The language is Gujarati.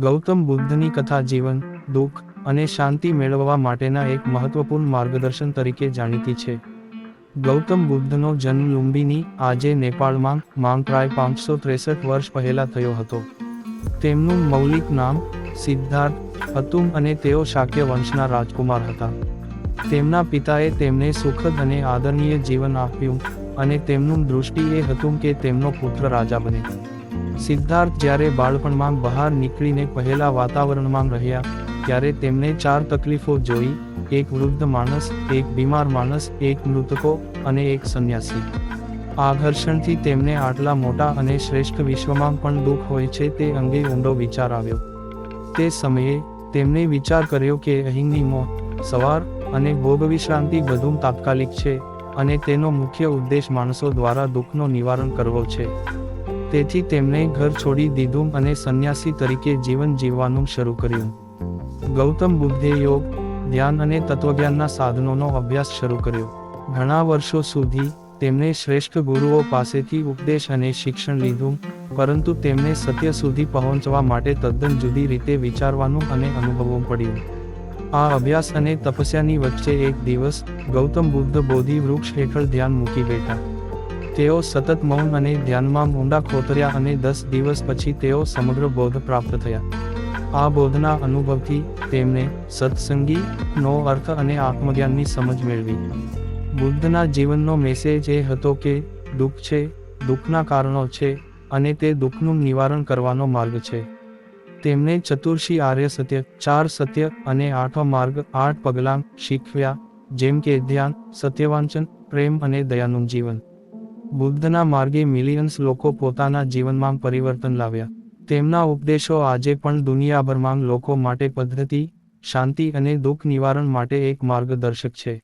ગૌતમ બુદ્ધની કથા જીવન, દુઃખ અને શાંતિ મેળવવા માટેના એક મહત્વપૂર્ણ માર્ગદર્શન તરીકે જાણીતી છે. ગૌતમ બુદ્ધનો જન્મ લુંબીની, આજે નેપાળમાં માંગપ્રાય પાંચસો ત્રેસઠ વર્ષ પહેલા થયો હતો. તેમનું મૌલિક નામ, સિદ્ધાર્થ હતું અને તેઓ શાક્ય વંશના રાજકુમાર હતા. તેમના પિતાએ તેમને સુખદ અને આદરણીય જીવન આપ્યું અને તેમનું દૃષ્ટિ એ હતું કે તેમનો પુત્ર રાજા બને. સિદ્ધાર્થ જ્યારે બાળપણમાં બહાર નીકળીને પહેલા વાતાવરણમાં રહ્યા, ત્યારે તેમને ચાર તકલીફો જોઈ, એક વૃદ્ધ માણસ, એક બીમાર માણસ, એક મૃતકો અને એક સંન્યાસી. આ તેમને આટલા મોટા અને શ્રેષ્ઠ વિશ્વમાં પણ દુઃખ હોય છે તે અંગે ઊંડો વિચાર આવ્યો. તે સમયે, તેમણે વિચાર કર્યો કે અહીંની મોત સવાર અને ભોગ વિશ્રાંતિ બધું તાત્કાલિક છે અને તેનો મુખ્ય ઉદ્દેશ માણસો દ્વારા દુઃખનો નિવારણ કરવો છે. તેથી તેમણે ઘર છોડી દીધું અને સંન્યાસી તરીકે જીવન જીવવાનું શરૂ કર્યું. ગૌતમ બુદ્ધે યોગ, ધ્યાન અને તત્વજ્ઞાનના સાધનોનો અભ્યાસ શરૂ કર્યો. ઘણા વર્ષો સુધી તેમણે શ્રેષ્ઠ ગુરુઓ પાસેથી ઉપદેશ અને શિક્ષણ લીધું, પરંતુ તેમને સત્ય સુધી પહોંચવા માટે તદ્દન જુદી રીતે વિચારવાનું અને અનુભવવું પડ્યું. આ અભ્યાસ અને તપસ્યાની વચ્ચે એક દિવસ ગૌતમ બુદ્ધ બોધિ વૃક્ષ હેઠળ ધ્યાન મૂકી બેઠા. તેઓ સતત મૌન અને ધ્યાનમાં ઊંડા ખોતર્યા અને દસ દિવસ પછી તેઓ સમગ્ર બોધ પ્રાપ્ત થયા. આ બોધના અનુભવથી તેમણે સત્સંગી નો અર્થ અને આત્મજ્ઞાનની સમજ મેળવી. બુદ્ધના જીવનનો મેસેજ એ હતો કે દુઃખ છે, દુઃખના કારણો છે અને તે દુઃખનું નિવારણ કરવાનો માર્ગ છે. તેમણે ચતુર્શી આર્ય સત્ય, ચાર સત્ય અને આઠો માર્ગ, આઠ પગલાં શીખવ્યા જેમ કે ધ્યાન, સત્યવાંચન, પ્રેમ અને દયાનું જીવન. બુદ્ધના માર્ગે મિલિયન્સ લોકો પોતાના જીવનમાં પરિવર્તન લાવ્યા. તેમના ઉપદેશો આજે પણ દુનિયાભરમાં લોકો માટે પદ્ધતિ, શાંતિ અને દુઃખ નિવારણ માટે એક માર્ગદર્શક છે.